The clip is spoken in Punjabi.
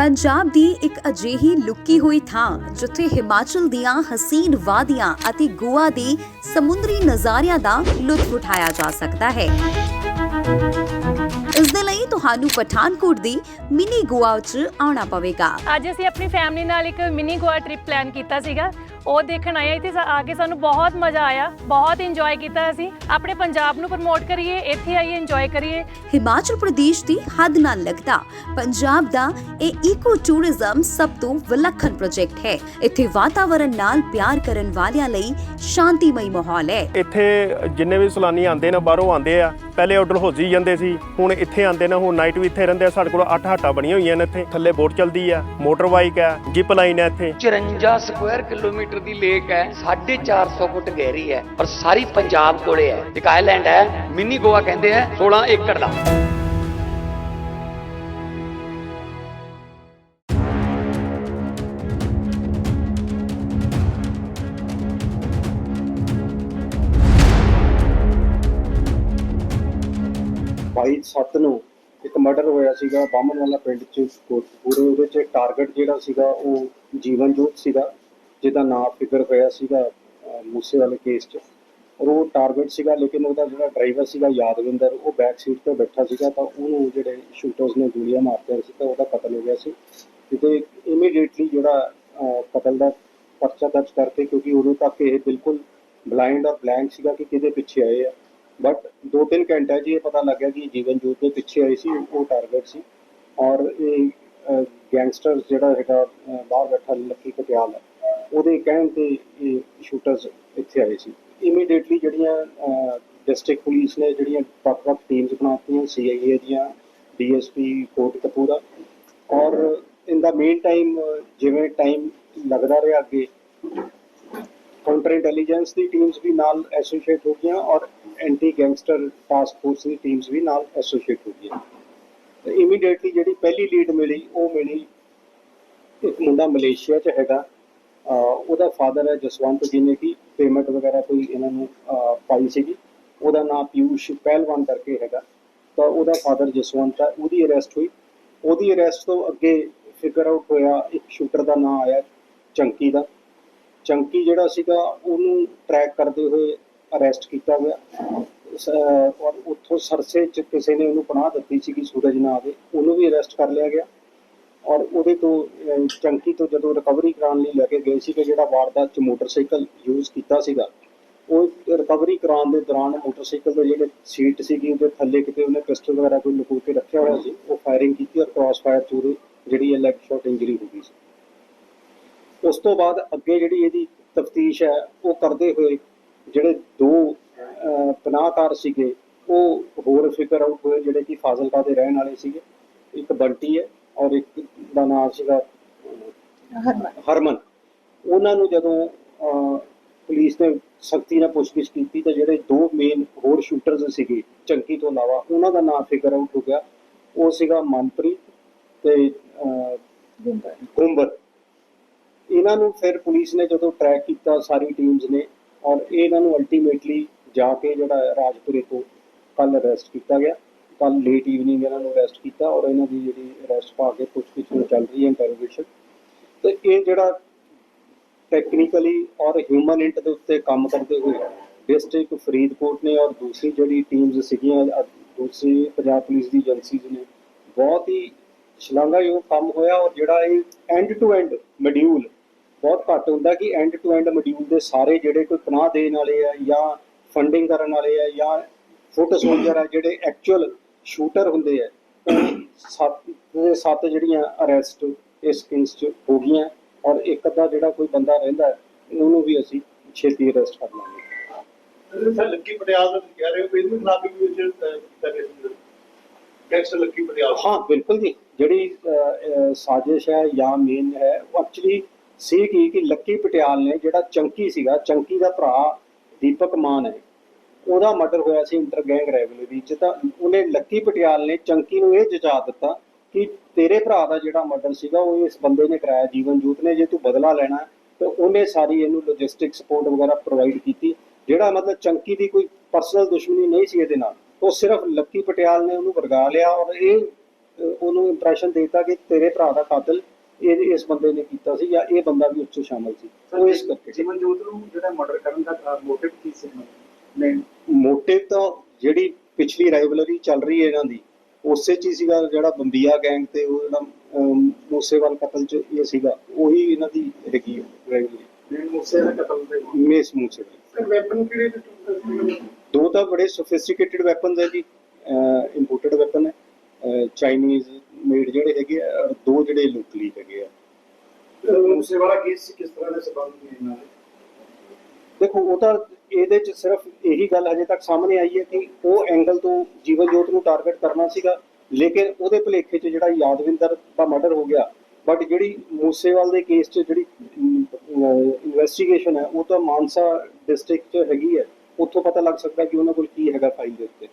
ਪੰਜਾਬ ਦੀ ਇੱਕ ਅਜਿਹੀ ਲੁਕੀ ਹੋਈ ਥਾਂ, ਜਿੱਥੇ ਹਿਮਾਚਲ ਦੀਆਂ ਹਸੀਨ ਵਾਦੀਆਂ ਅਤੇ ਗੋਆ ਦੀ ਸਮੁੰਦਰੀ ਨਜ਼ਾਰਿਆਂ ਦਾ ਲੁਤਫ ਉਠਾਇਆ ਜਾ ਸਕਦਾ ਹੈ। ਇਸ ਦੇ ਲਈ ਤੁਹਾਨੂੰ ਪਠਾਨਕੋਟ ਦੀ ਮਿਨੀ ਗੋਆ 'ਚ ਆਉਣਾ ਪਵੇਗਾ। ਅੱਜ ਅਸੀਂ ਆਪਣੀ ਫੈਮਿਲੀ ਨਾਲ ਇੱਕ ਮਿਨੀ ਗੋਆ ਟ੍ਰਿਪ ਪਲਾਨ ਕੀਤਾ ਸੀਗਾ। ਉਹ ਦੇਖਣ ਆਏ ਇੱਥੇ ਸਾ- ਆ ਕੇ ਸਾਨੂੰ ਬਹੁਤ ਮਜ਼ਾ ਆਇਆ ਬਹੁਤ ਇੰਜੋਏ ਕੀਤਾ ਅਸੀਂ। ਆਪਣੇ ਪੰਜਾਬ ਨੂੰ ਪ੍ਰਮੋਟ ਕਰੀਏ ਇੱਥੇ ਆਈਏ ਇੰਜੋਏ ਕਰੀਏ। ਹਿਮਾਚਲ ਪ੍ਰਦੇਸ਼ ਦੀ ਹੱਦ ਨਾਲ ਲੱਗਦਾ ਪੰਜਾਬ ਦਾ ਇਹ ਈਕੋ ਟੂਰਿਜ਼ਮ ਸਭ ਤੋਂ ਵਿਲੱਖਣ ਪ੍ਰੋਜੈਕਟ ਹੈ। ਇੱਥੇ ਵਾਤਾਵਰਣ ਨਾਲ ਪਿਆਰ ਕਰਨ ਵਾਲਿਆਂ ਲਈ ਸ਼ਾਂਤੀਮਈ ਮਾਹੌਲ ਹੈ। ਇੱਥੇ ਜਿੰਨੇ ਵੀ ਸੈਲਾਨੀ ਆਉਂਦੇ ਨੇ ਬਾਹਰੋਂ ਆਉਂਦੇ ਆ ਪਹਿਲੇ ਆਰਡਰ ਹੋ ਜੀ ਜਾਂਦੇ ਸੀ ਹੁਣ ਇੱਥੇ ਆਉਂਦੇ ਨੇ ਹੁਣ ਨਾਈਟ ਵੀ ਇੱਥੇ ਰਹਿੰਦੇ ਆ ਸਾਡੇ ਕੋਲ 8 ਹੱਟਾਂ ਬਣੀਆਂ ਹੋਈਆਂ ਨੇ ਇੱਥੇ। ਥੱਲੇ ਬੋਟ ਚੱਲਦੀ ਆ ਮੋਟਰ ਬਾਈਕ ਆ ਜਿਪ ਲਾਈਨ ਹੈ ਇੱਥੇ। 54 ਸਕੁਆਇਰ ਕਿਲੋਮੀਟਰ ਦੀ ਲੇਕ ਹੈ 450 ਫੁੱਟ ਗਹਿਰੀ ਹੈ ਔਰ ਸਾਰੀ ਪੰਜਾਬ ਕੋਲੇ ਹੈ। ਇੱਕ ਆਈਲੈਂਡ ਹੈ, ਮਿਨੀ ਗੋਆ ਕਹਿੰਦੇ ਆ 16 ਏਕੜ ਦਾ। ਬਾਈ ਸੱਤ ਨੂੰ ਇੱਕ ਮਰਡਰ ਹੋਇਆ ਸੀਗਾ ਬਾਮਨ ਵਾਲਾ ਪਿੰਡ ਚ ਕੋਟਪੂਰੇ ਉਹਦੇ ਚ ਟਾਰਗੇਟ ਜਿਹੜਾ ਸੀਗਾ, ਉਹ ਜੀਵਨ ਜੋਤ ਸੀਗਾ। ਜਿਹਦਾ ਨਾਮ ਫਿਕਰ ਹੋਇਆ ਸੀਗਾ ਮੂਸੇ ਵਾਲੇ ਕੇਸ ਚ। ਔਰ ਉਹ ਟਾਰਗੇਟ ਸੀਗਾ, ਲੇਕਿਨ ਉਹਦਾ ਜਿਹੜਾ ਡਰਾਈਵਰ ਸੀਗਾ, ਯਾਦਵਿੰਦਰ, ਉਹ ਬੈਕ ਸੀਟ ਤੇ ਬੈਠਾ ਸੀਗਾ, ਤਾਂ ਉਹਨੂੰ ਜਿਹੜੇ ਸ਼ੂਟਰਸ ਨੇ ਗੋਲੀਆਂ ਮਾਰਦੇ ਸੀ, ਤਾਂ ਉਹਦਾ ਕਤਲ ਹੋ ਗਿਆ ਸੀ। ਤੇ ਇਮੀਡੀਏਟਲੀ ਜਿਹੜਾ ਕਤਲ ਦਾ ਪਰਚਾ ਦਰਜ ਕਰਕੇ, ਕਿਉਂਕਿ ਉਦੋਂ ਤੱਕ ਇਹ ਬਿਲਕੁਲ ਬਲਾਈਂਡ ਔਰ ਬਲੈਂਕ ਸੀਗਾ ਕਿ ਕਿਹਦੇ ਪਿੱਛੇ ਆਏ ਆ। ਬਟ ਦੋ ਤਿੰਨ ਘੰਟੇ 'ਚ ਇਹ ਪਤਾ ਲੱਗਿਆ ਕਿ ਜੀਵਨ ਜੋਤ ਦੇ ਪਿੱਛੇ ਆਏ ਸੀ, ਉਹ ਟਾਰਗੇਟ ਸੀ। ਔਰ ਇਹ ਗੈਂਗਸਟਰ ਜਿਹੜਾ ਹੈਗਾ ਬਾਹਰ ਬੈਠਾ, ਲੱਕੀ ਪਟਿਆਲ। ਉਹਦੇ ਕਹਿਣ ਤੇ ਇਹ ਸ਼ੂਟਰਸ ਇੱਥੇ ਆਏ ਸੀ। ਇਮੀਡੀਏਟਲੀ ਜਿਹੜੀਆਂ ਡਿਸਟ੍ਰਿਕਟ ਪੁਲਿਸ ਨੇ ਜਿਹੜੀਆਂ ਵੱਖ-ਵੱਖ ਟੀਮਸ ਬਣਾਤੀਆਂ ਸੀਆਈਏ ਦੀਆਂ ਡੀਐਸਪੀ ਕੋਟ ਕਪੂਰਾ ਔਰ ਇਨ ਦਾ ਮੇਨ ਟਾਈਮ ਜਿਵੇਂ ਟਾਈਮ ਲੱਗਦਾ ਰਿਹਾ ਅੱਗੇ ਕਾਊਂਟਰ ਇੰਟੈਲੀਜੈਂਸ ਦੀ ਟੀਮਸ ਵੀ ਨਾਲ ਐਸੋਸੀਏਟ ਹੋ ਗਈਆਂ ਔਰ ਐਂਟੀ ਗੈਂਗਸਟਰ ਟਾਸਕ ਫੋਰਸ ਦੀ ਟੀਮਸ ਵੀ ਨਾਲ ਐਸੋਸੀਏਟ ਹੋ ਗਈਆਂ। ਇਮੀਡੀਏਟਲੀ ਜਿਹੜੀ ਪਹਿਲੀ ਲੀਡ ਮਿਲੀ, ਉਹ ਮਿਲੀ ਇੱਕ ਮੁੰਡਾ ਮਲੇਸ਼ੀਆ 'ਚ ਹੈਗਾ। ਉਹਦਾ ਫਾਦਰ ਹੈ ਜਸਵੰਤ, ਜਿਹਨੇ ਕਿ ਪੇਮੈਂਟ ਵਗੈਰਾ ਕੋਈ ਇਹਨਾਂ ਨੂੰ ਪਾਈ ਸੀਗੀ। ਉਹਦਾ ਨਾਮ ਪਿਊਸ਼ ਪਹਿਲਵਾਨ ਕਰਕੇ ਹੈਗਾ। ਤਾਂ ਉਹਦਾ ਫਾਦਰ ਜਸਵੰਤ ਹੈ, ਉਹਦੀ ਅਰੈਸਟ ਹੋਈ। ਉਹਦੀ ਅਰੈਸਟ ਤੋਂ ਅੱਗੇ ਫਿਗਰ ਆਊਟ ਹੋਇਆ, ਇੱਕ ਸ਼ੂਟਰ ਦਾ ਨਾਮ ਆਇਆ ਚੰਕੀ ਦਾ। ਚੰਕੀ ਜਿਹੜਾ ਸੀਗਾ, ਉਹਨੂੰ ਟਰੈਕ ਕਰਦੇ ਹੋਏ ਅਰੈਸਟ ਕੀਤਾ ਗਿਆ। ਔਰ ਉੱਥੋਂ ਸਰਸੇ ਚ ਕਿਸੇ ਨੇ ਉਹਨੂੰ ਪਨਾਹ ਦਿੱਤੀ ਸੀਗੀ, ਸੂਰਜ ਨਾਂ ਦੇ, ਉਹਨੂੰ ਵੀ ਅਰੈਸਟ ਕਰ ਲਿਆ ਗਿਆ। ਔਰ ਉਹਦੇ ਤੋਂ ਚੰਕੀ ਤੋਂ ਜਦੋਂ ਰਿਕਵਰੀ ਕਰਾਉਣ ਲਈ ਲੈ ਕੇ ਗਏ ਸੀ ਕਿ ਜਿਹੜਾ ਵਾਰਦਾਤ ਚ ਮੋਟਰਸਾਈਕਲ ਯੂਜ਼ ਕੀਤਾ ਸੀਗਾ ਉਹ ਰਿਕਵਰੀ ਕਰਾਉਣ ਦੇ ਦੌਰਾਨ ਮੋਟਰਸਾਈਕਲ ਦੇ ਜਿਹੜੇ ਸੀਟ ਸੀਗੀ ਉਹਦੇ ਥੱਲੇ ਕਿਤੇ ਉਹਨੇ ਪਿਸਟਲ ਵਗੈਰਾ ਕੋਈ ਲੁਕੋ ਕੇ ਰੱਖਿਆ ਹੋਇਆ ਸੀ ਉਹ ਫਾਇਰਿੰਗ ਕੀਤੀ ਔਰ ਕ੍ਰਾਸ ਫਾਇਰ ਚ ਉਹਦੇ ਜਿਹੜੀ ਹੈ ਲੈਗ ਸ਼ਾਟ ਇੰਜਰੀ ਹੋ ਗਈ ਸੀ। ਉਸ ਤੋਂ ਬਾਅਦ ਅੱਗੇ ਜਿਹੜੀ ਇਹਦੀ ਤਫਤੀਸ਼ ਹੈ ਉਹ ਕਰਦੇ ਹੋਏ ਜਿਹੜੇ ਦੋ ਅਹ, ਪਨਾਹਕਾਰ ਸੀਗੇ ਉਹ ਹੋਰ ਫਿਕਰ ਆਊਟ ਹੋਏ ਜਿਹੜੇ ਕਿ ਫਾਜ਼ਿਲਕਾ ਦੇ ਰਹਿਣ ਵਾਲੇ ਸੀਗੇ ਇੱਕ ਬੰਟੀ ਹੈ ਔਰ ਇੱਕ ਦਾ ਨਾਮ ਸੀਗਾ ਹਰਮਨ। ਹਰਮਨ। ਉਹਨਾਂ ਨੂੰ ਜਦੋਂ ਪੁਲਿਸ ਨੇ ਸਖਤੀ ਨਾਲ ਪੁੱਛਗਿੱਛ ਕੀਤੀ ਤਾਂ ਜਿਹੜੇ ਦੋ ਮੇਨ ਹੋਰ ਸ਼ੂਟਰਸ ਸੀਗੇ ਚੰਕੀ ਤੋਂ ਇਲਾਵਾ ਉਹਨਾਂ ਦਾ ਨਾਮ ਫਿਗਰ ਆਊਟ ਹੋ ਗਿਆ। ਉਹ ਸੀਗਾ ਮਨਪ੍ਰੀਤ ਤੇ ਗੁੰਬਰ ਇਹਨਾਂ ਨੂੰ ਫਿਰ ਪੁਲਿਸ ਨੇ ਜਦੋਂ ਟਰੈਕ ਕੀਤਾ ਸਾਰੀ ਟੀਮਸ ਨੇ ਔਰ ਇਹ ਇਹਨਾਂ ਨੂੰ ਅਲਟੀਮੇਟਲੀ ਜਾ ਕੇ ਜਿਹੜਾ ਰਾਜਪੁਰੇ ਤੋਂ ਕੱਲ ਅਰੈਸਟ ਕੀਤਾ ਗਿਆ। ਕੱਲ ਲੇਟ ਈਵਨਿੰਗ ਇਹਨਾਂ ਨੂੰ ਅਰੈਸਟ ਕੀਤਾ ਔਰ ਇਹਨਾਂ ਦੀ ਜਿਹੜੀ ਅਰੈਸਟ ਪਾ ਕੇ ਪੁੱਛਗਿੱਛ ਨੂੰ ਚੱਲ ਰਹੀ ਹੈ ਇੰਟਰੋਗੇਸ਼ਨ ਤੇ ਇਹ ਜਿਹੜਾ ਟੈਕਨੀਕਲੀ ਔਰ ਹਿਊਮਨ ਇੰਟ ਦੇ ਉੱਤੇ ਕੰਮ ਕਰਦੇ ਹੋਏ ਡਿਸਟ੍ਰਿਕਟ ਫਰੀਦਕੋਟ ਨੇ ਔਰ ਦੂਸਰੀ ਜਿਹੜੀ ਟੀਮਸ ਸੀਗੀਆਂ ਦੂਸਰੀ ਪੰਜਾਬ ਪੁਲਿਸ ਦੀ ਏਜੰਸੀਜ਼ ਨੇ, ਬਹੁਤ ਹੀ ਸ਼ਲਾਘਾਯੋਗ ਕੰਮ ਹੋਇਆ ਔਰ ਜਿਹੜਾ ਇਹ ਐਂਡ ਟੂ ਐਂਡ ਮੋਡਿਊਲ ਬਹੁਤ ਘੱਟ ਹੁੰਦਾ ਕਿ ਐਂਡ ਟੂ ਐਂਡ ਮੋਡਿਊਲ ਦੇ ਸਾਰੇ ਜਿਹੜੇ ਕੋਈ ਪਨਾਹ ਦੇਣ ਵਾਲੇ ਆ ਜਾਂ ਫੰਡਿੰਗ ਕਰਨ ਵਾਲੇ ਆ ਜਾਂ ਫੁੱਟ ਸੋਲਜਰ ਆ ਜਿਹੜੇ ਐਕਚੁਅਲ ਸ਼ੂਟਰ ਹੁੰਦੇ ਆ ਸੱਤ ਦੇ ਸੱਤ ਜਿਹੜੀਆਂ ਅਰੈਸਟ ਇਸ ਕੇਸ 'ਚ ਹੋ ਗਈਆਂ ਔਰ ਇੱਕ ਅੱਧਾ ਜਿਹੜਾ ਕੋਈ ਬੰਦਾ ਰਹਿੰਦਾ ਉਹਨੂੰ ਵੀ ਅਸੀਂ ਛੇਤੀ ਅਰੈਸਟ ਕਰ ਲਾਂਗੇ। ਸਰ ਲੱਕੀ ਪਟਿਆਲ ਦਾ ਕਹਿ ਰਹੇ ਹੋ ਇਹਦੇ ਖਿਲਾਫ ਵੀ ਕੁਝ ਕੀਤਾ ਗਿਆ ਸੀ ਗੈਂਗਸਟਰ ਲੱਕੀ ਪਟਿਆਲ। ਹਾਂ ਬਿਲਕੁਲ ਜੀ। ਜਿਹੜੀ ਸਾਜ਼ਿਸ਼ ਹੈ ਜਾਂ ਮੇਨ ਹੈ ਉਹ ਐਕਚੁਅਲੀ ਸੀ ਕੀ ਕਿ ਲੱਕੀ ਪਟਿਆਲ ਨੇ ਜਿਹੜਾ ਚੰਕੀ ਸੀਗਾ ਚੰਕੀ ਦਾ ਭਰਾ ਦੀਪਕ ਮਾਨ ਹੈ। ਉਹਦਾ ਮਰਡਰ ਹੋਇਆ ਸੀ ਇੰਟਰ ਗੈਂਗ ਰੈਵਲਰੀ ਚ ਤਾਂ ਉਹਨੇ ਲੱਕੀ ਪਟਿਆਲ ਨੇ ਚੰਕੀ ਨੂੰ ਇਹ ਜਜਾ ਦਿੱਤਾ ਕਿ ਤੇਰੇ ਭਰਾ ਦਾ ਜਿਹੜਾ ਮਰਡਰ ਸੀਗਾ ਉਹ ਇਸ ਬੰਦੇ ਨੇ ਕਰਾਇਆ ਜੀਵਨ ਜੂਤ ਨੇ ਜੇ ਤੂੰ ਬਦਲਾ ਲੈਣਾ ਤੇ ਉਹਨੇ ਸਾਰੀ ਇਹਨੂੰ ਲੌਜਿਸਟਿਕ ਸਪੋਰਟ ਵਗੈਰਾ ਪ੍ਰੋਵਾਈਡ ਕੀਤੀ ਜਿਹੜਾ ਮਤਲਬ ਚੰਕੀ ਦੀ ਕੋਈ ਪਰਸਨਲ ਦੁਸ਼ਮਣੀ ਨਹੀਂ ਸੀ ਇਹਦੇ ਨਾਲ। ਉਹ ਸਿਰਫ ਲੱਕੀ ਪਟਿਆਲ ਨੇ ਉਹਨੂੰ ਵਰਗਾ ਲਿਆ ਔਰ ਇਹ ਉਹਨੂੰ ਇੰਪ੍ਰੈਸ਼ਨ ਦੇਤਾ ਕਿ ਤੇਰੇ ਭਰਾ ਦਾ ਕਾਤਲ ਇਹ ਇਸ ਬੰਦੇ ਨੇ ਕੀਤਾ ਸੀ ਜਾਂ ਇਹ ਬੰਦਾ ਵੀ ਉਸ 'ਚ ਸ਼ਾਮਲ ਸੀ। ਉਹ ਇਸ ਕਰਕੇ। ਜੀਵਨ ਜੋਤ ਨੂੰ ਜਿਹੜਾ ਮਰਡਰ ਕਰਨ ਦਾ ਮੋਟਿਵ ਕੀ ਸੀ? ਨਹੀਂ ਮੋਟਿਵ ਤਾਂ ਜਿਹੜੀ ਪਿਛਲੀ ਰਾਈਵਲਰੀ ਚੱਲ ਰਹੀ ਹੈ ਇਹਨਾਂ ਦੀ ਉਸੇ ਚ ਹੀ ਸੀਗਾ ਜਿਹੜਾ ਬੰਬੀਆ ਗੈਂਗ ਤੇ ਉਹ ਜਿਹੜਾ ਮੂਸੇਵਾਲ ਕਤਲ ਚ ਇਹ ਸੀਗਾ ਉਹੀ ਇਹਨਾਂ ਦੀ ਹੈਗੀ ਰਾਈਵਲਰੀ ਨਹੀਂ ਮੂਸੇ ਦਾ ਕਤਲ ਦੇ ਮੇਸ ਸਰ ਵੈਪਨ ਕਿਹੜੇ ਦੇ ਦੋ ਤਾਂ ਬੜੇ ਸੋਫਿਸਟੀਕੇਟਿਡ ਵੈਪਨਸ ਹੈ ਜੀ ਇੰਪੋਰਟਡ ਵੈਪਨ ਹੈ ਚਾਈਨੀਜ਼ ਮੇਡ ਜਿਹੜੇ ਹੈਗੇ ਆ ਦੋ ਜਿਹੜੇ ਲੋਕਲੀ ਹੈਗੇ ਆ। ਮੂਸੇ ਵਾਲਾ ਕੇਸ ਕਿਸ ਤਰ੍ਹਾਂ ਦੇ ਸਬੰਧ ਨੇ ਇਹਨਾਂ ਦੇ? ਦੇਖੋ, ਉਹ ਤਾਂ ਇਹਦੇ ਚ ਸਿਰਫ ਇਹੀ ਗੱਲ ਹਜੇ ਤੱਕ ਸਾਹਮਣੇ ਆਈ ਹੈ ਕਿ ਉਹ ਐਂਗਲ ਤੋਂ ਜੀਵਨ ਜੋਤ ਨੂੰ ਟਾਰਗੇਟ ਕਰਨਾ ਸੀਗਾ, ਲੇਕਿਨ ਉਹਦੇ ਭੁਲੇਖੇ 'ਚ ਜਿਹੜਾ ਯਾਦਵਿੰਦਰ ਦਾ ਮਰਡਰ ਹੋ ਗਿਆ ਬਟ ਜਿਹੜੀ ਮੂਸੇਵਾਲ ਦੇ ਕੇਸ 'ਚ ਜਿਹੜੀ ਇਨਵੈਸਟੀਗੇਸ਼ਨ ਹੈ, ਉਹ ਤਾਂ ਮਾਨਸਾ ਡਿਸਟ੍ਰਿਕਟ 'ਚ ਹੈਗੀ ਹੈ। ਉੱਥੋਂ ਪਤਾ ਲੱਗ ਸਕਦਾ ਕਿ ਉਹਨਾਂ ਕੋਲ ਕੀ ਹੈਗਾ ਫਾਈਲ ਦੇ ਉੱਤੇ।